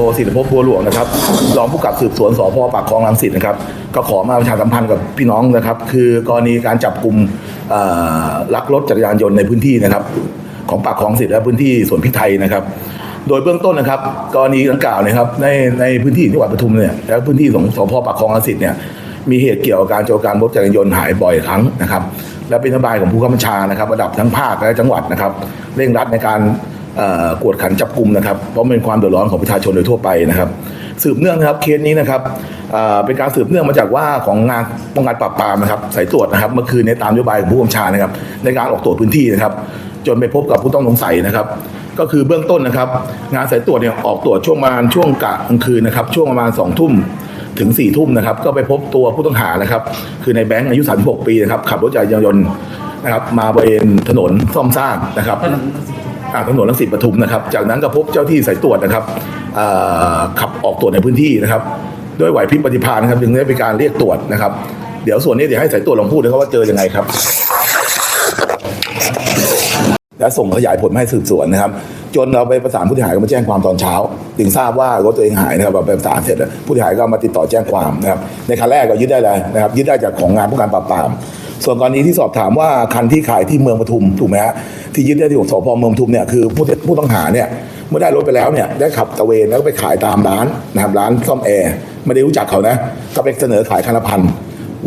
ทศิริภพบัวหลวงนะครับรองผู้กำกับสืบสวนสพปากคลองรังสิตนะครับ ก็ขอมาประชาสัมพันธ์กับพี่น้องนะครับ คือกรณีการจับกลุ่มลักรถจักรยานยนต์ในพื้นที่นะครับ ของปากคลองสิทธิ์และพื้นที่สวนพิไทยนะครับ โดยเบื้องต้นนะครับกรณีดังกล่าวนะครับในในพื้นที่จังหวัดปทุมเนี่ยและพื้นที่ของสพปากคลองรังสิตเนี่ยมีเหตุเกี่ยวกับการโจรการรถจักรยานยนต์หายบ่อยครั้งนะครับ และเป็นนโยบายของผู้กำกับชานะครับ ระดับทั้งภาคและจังหวัดนะครับ เร่งรัดในการ กวดขันจับกลุ่มนะครับเพราะเป็นความเดือดร้อนของประชาชนโดยทั่วไปนะครับ สืบเนื่องนะครับเคสนี้นะครับเป็นการสืบเนื่องมาจากว่าของงานป้องกันปราบปรามนะครับสายตรวจนะครับเมื่อคืนในตามนโยบายของผู้กำกับชานะครับ ในการออกตรวจพื้นที่นะครับ จนไปพบกับผู้ต้องสงสัยนะครับ ก็คือเบื้องต้นนะครับ งานสายตรวจเนี่ยออกตรวจช่วงประมาณช่วงกะกลางคืนนะครับ ช่วงประมาณ2องทุ่มถึง4ี่ทุ่มนะครับ ก็ไปพบตัวผู้ต้องหานะครับ คือในแบงค์อายุ 36 ปีนะครับขับรถจักรยานยนต์นะครับ มาบริเวณถนนซ่อมสร้างนะครับ ถนนลังสิตปทุมนะครับ จากนั้นก็พบเจ้าที่สายตรวจนะครับขับออกตรวจในพื้นที่นะครับ ด้วยไหวพริบปฏิภาณนะครับจึงได้เป็นการเรียกตรวจนะครับ เดี๋ยวส่วนนี้เดี๋ยวให้สายตรวจลองพูดนะครับว่าเจอยังไงครับ และส่งขยายผลให้สืบสวนนะครับจนเราไปประสานผู้เสียหายก็มาแจ้งความตอนเช้า ถึงทราบว่ารถตัวเองหายนะครับไปประสานเสร็จผู้เสียหายก็มาติดต่อแจ้งความนะครับในคันแรกก็ยึดได้เลยนะครับยึดได้จากของงานผู้การปราบปราม ส่วนกรณีที่สอบถามว่าคันที่ขายที่เมืองปทุมถูกไหมฮะที่ยึดได้ที่สพเมืองปทุมเนี่ยคือผู้ผู้ต้องหาเนี่ยเมื่อได้รถไปแล้วเนี่ยได้ขับตะเวนแล้วก็ไปขายตามร้านนะครับร้านซ่อมแอร์ไม่ได้รู้จักเขานะก็ไปเสนอขายคันละพัน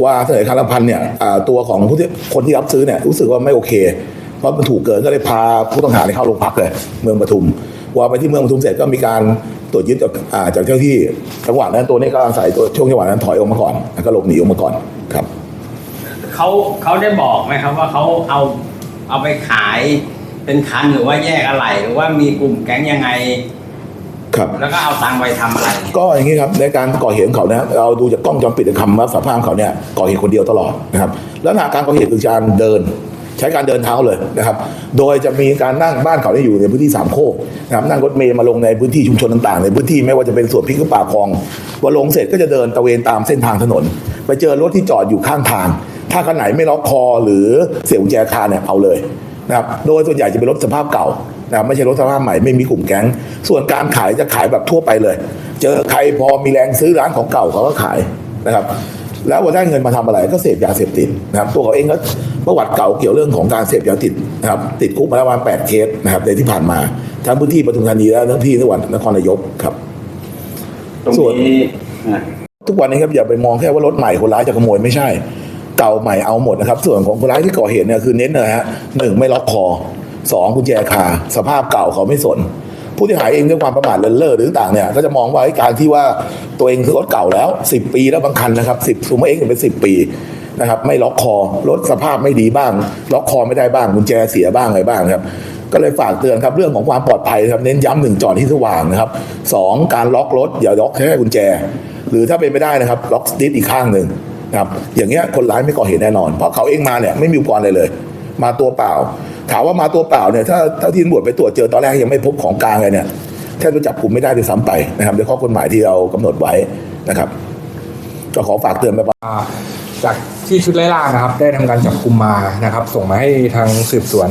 ว่าเสนอคันละพันเนี่ยตัวของผู้ที่คนที่รับซื้อเนี่ยรู้สึกว่าไม่โอเค เพราะมันถูกเกินก็เลยพาผู้ต้องหาเนี่ยเข้าโรงพักเลยเมืองปทุมว่าไปที่เมืองปทุมเสร็จก็มีการตรวจยึดจากจากเจ้าที่จังหวะนั้นตัวนี้ก็อาศัยตัวช่วงจังหวะนั้นถอยออกมาก่อน แล้วก็หลบหนีออกมาก่อนครับ เขาเขาได้บอกไหมครับว่าเขาเอาเอาไปขายเป็นคันหรือว่าแยกอะไรหรือว่ามีกลุ่มแก๊งยังไง ครับ แล้วก็เอาตังค์ไปทำอะไร ก็อย่างนี้ครับในการก่อเหตุของเขานะเราดูจากกล้องวงจรปิดคำรับสารภาพของเขาเนี่ยก่อเหตุคนเดียวตลอดนะครับแล้วหาการก่อเหตุคือการเดิน ใช้การเดินเท้าเลยนะครับ โดยจะมีการนั่งบ้านเขาเนี่ยอยู่ในพื้นที่สามโคกนะครับนั่งรถเมล์มาลงในพื้นที่ชุมชนต่างๆ ในพื้นที่ไม่ว่าจะเป็นส่วนพริกหรือป่าคลองพอลงเสร็จก็จะเดินตระเวนตามเส้นทางถนน ไปเจอรถที่จอดอยู่ข้างทาง ถ้าคันไหนไม่ล็อกคอหรือเสียบกุญแจคาเนี่ยเอาเลยนะครับโดยส่วนใหญ่จะเป็นรถสภาพเก่านะครับไม่ใช่รถสภาพใหม่ไม่มีกลุ่มแก๊ง ส่วนการขายจะขายแบบทั่วไปเลย เจอใครพอมีแรงซื้อร้านของเก่าเขาก็ขายนะครับ แล้วพอได้เงินมาทำอะไรก็เสพยาเสพติดนะครับ ตัวเขาเองก็ประวัติเก่าเกี่ยวเรื่องของการเสพยาติดนะครับ ติดคุกมาแล้วประมาณแปดเคสนะครับในที่ผ่านมาทั้งพื้นที่ปทุมธานีและทั้งที่จังหวัดนครนายกครับตรงส่วนนี้อะทุกวันนี้ครับอย่าไปมองแค่ว่ารถใหม่คนร้ายจะขโมยไม่ใช่ เก่าใหม่เอาหมดนะครับ ส่วนของคนร้ายที่ก่อเหตุเนี่ยคือเน้นนะฮะหนึ่งไม่ล็อกคอสองกุญแจคาสภาพเก่าเขาไม่สน ผู้ที่หายเองด้วยความประมาทเลินเล่อหรือต่างเนี่ยก็จะมองว่าการที่ว่าตัวเองคือรถเก่าแล้ว 10 ปีแล้วบางคันนะครับสิบซูมเองเป็น 10 ปีนะครับไม่ล็อกคอรถสภาพไม่ดีบ้าง ล็อกคอไม่ได้บ้างกุญแจเสียบ้างอะไรบ้างครับก็เลยฝากเตือนครับเรื่องของความปลอดภัยครับเน้นย้ำหนึ่งจอดที่สว่างนะครับสองการล็อกรถอย่าล็อกแค่กุญแจ หรือถ้าเป็นไม่ได้นะครับล็อกสติ๊กอีกข้างหนึ่ง นะครับอย่างเงี้ยคนร้ายไม่ก่อเหตุแน่นอน เพราะเขาเองมาเนี่ยไม่มีอุปกรณ์อะไรเลย มาตัวเปล่า ถามว่ามาตัวเปล่าเนี่ยถ้าถ้าที่ตำรวจไปตรวจเจอตอนแรกยังไม่พบของกลางเลยเนี่ยแทบจะจับกลุ่มไม่ได้ด้วยซ้ำไปนะครับด้วยข้อกฎหมายที่เรากำหนดไว้นะครับก็ขอฝากเตือนไปอ่าจากที่ชุดไล่ล่านะครับ ได้ทำการจับกลุ่มมานะครับ ส่งมาให้ทางสืบสวน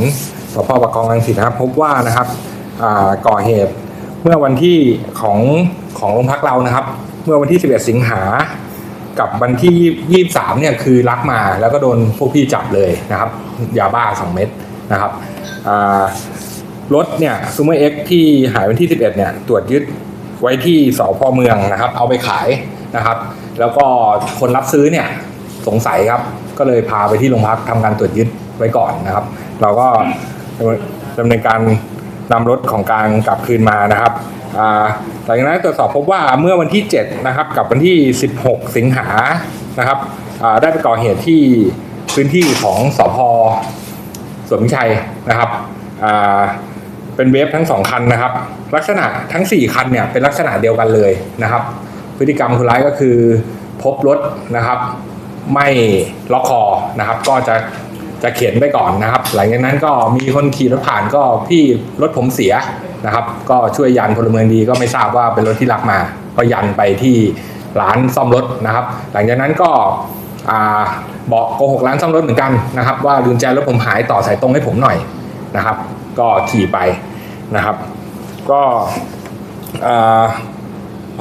สพปกครองรังสิตนะครับ พบว่านะครับก่อเหตุเมื่อวันที่ของของโรงพักเรานะครับ เมื่อวันที่ 11 สิงหา กับวันที่ 23เนี่ยคือลักมาแล้วก็โดนพวกพี่จับเลยนะครับยาบ้า 2 เม็ดนะครับรถเนี่ยซูเมอร์เอ็กที่หายวันที่ 11เนี่ยตรวจยึดไว้ที่สพเมืองนะครับ เอาไปขายนะครับ แล้วก็คนรับซื้อเนี่ยสงสัยครับ ก็เลยพาไปที่โรงพักทำการตรวจยึดไว้ก่อนนะครับ เราก็ดำเนินการนำรถของกลางกลับคืนมานะครับ หลังจากนั้นตรวจสอบพบว่าเมื่อวันที่ 7 นะครับ กับวันที่ 16 สิงหานะครับได้ไปก่อเหตุที่พื้นที่ของสพสวนมิชัยนะครับเป็นเวฟทั้งสองคันนะครับ ลักษณะทั้ง 4 คันเนี่ยเป็นลักษณะเดียวกันเลยนะครับ พฤติกรรมคนร้ายก็คือพบรถนะครับ ไม่ล็อกคอนะครับ ก็จะ จะเข็นไปก่อนนะครับ หลังจากนั้นก็มีคนขี่รถผ่านก็พี่รถผมเสียนะครับ ก็ช่วยยันพลเมืองดีก็ไม่ทราบว่าเป็นรถที่ลักมา ก็ยันไปที่ร้านซ่อมรถนะครับ หลังจากนั้นก็บอกโกหกร้านซ่อมรถเหมือนกันนะครับ ว่าลืมแจรถผมหายต่อสายตรงให้ผมหน่อยนะครับ ก็ขี่ไปนะครับ ก็อ่า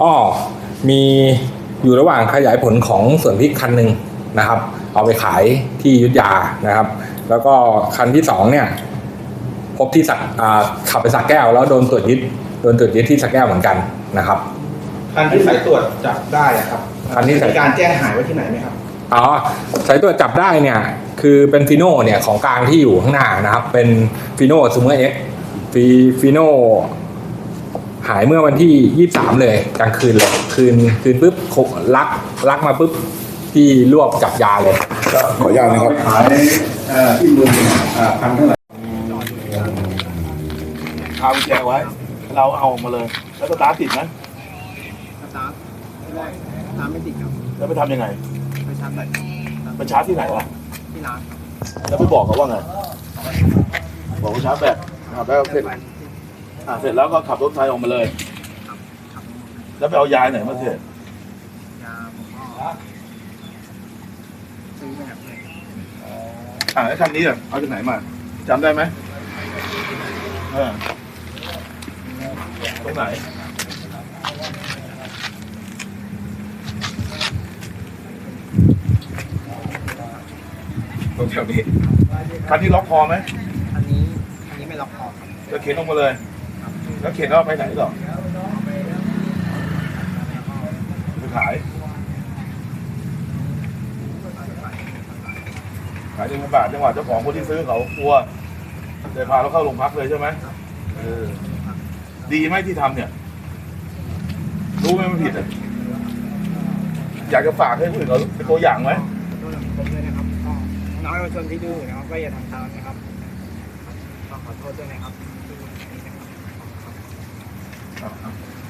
อ้อมีอยู่ระหว่างขยายผลของส่วนพริกคันหนึ่ง นะครับ เอาไปขายที่อยุทธยานะครับ แล้วก็คันที่สองเนี่ย พบที่สักอ่าขับไปสักแก้ว แล้วโดนตรวจยึดโดนตรวจยึดที่สักแก้วเหมือนกันนะครับคันที่สายตรวจจับได้อะครับคันที่สายมีการแจ้งหายไว้ที่ไหนไหมครับอ๋อสายตรวจจับได้เนี่ย คือเป็นฟีโน่เนี่ยของกลางที่อยู่ข้างหน้านะครับ เป็นฟีโน่ซูเมอร์เอ็กฟีฟีโน่หายเมื่อวันที่ 23 เลยกลางคืนเลย คืนคืนปุ๊บคลักลักมาปุ๊บ ที่รวบจับยาเลยก็ขออนุญาตนะครับขายที่มือพันเท่าไหร่คากุญแจไว้ เราเอาออกมาเลย แล้วก็ตาร์ทติดไหมสตาร์ทไม่ได้สตาร์ทไม่ติดครับ แล้วไปทำยังไง ไปชาร์จแบตไปชาร์จที่ไหนวะที่ร้านครับแล้วไปบอกเขาว่าไง บอกว่าชาร์จแบตนะครับแล้วเสร็จอะเสร็จแล้วก็ขับรถไฟออกมาเลย แล้วไปเอายาไหนมาเสร็จยาผมก็ ซื้อมาจากเพื่อนอะไอ้คันนี้อะเอาจากไหนมาจำได้ไหมเออตรงไหนตรงแถวนี้คันนี้ล็อกคอไหมอันนี้อันนี้ไม่ล็อกคอครับ จะเข็นออกมาเลย แล้วเข็นเอาไปไหนต่อไปขาย ขายหนึ่งพันบาทจังหวะเจ้าของคนที่ซื้อเขากลัวเลยพาเราเข้าโรงพักเลยใช่ไหมเออดีไหมที่ทำเนี่ย รู้ไหมมันผิดอะอยากจะฝากให้ผู้อื่นเราเป็นตัวอย่างไหมขอโทษผมด้วยนะครับน้องเยาวชนที่ดูนะครับก็อย่าทำตามนะครับก็ขอโทษด้วยนะครับ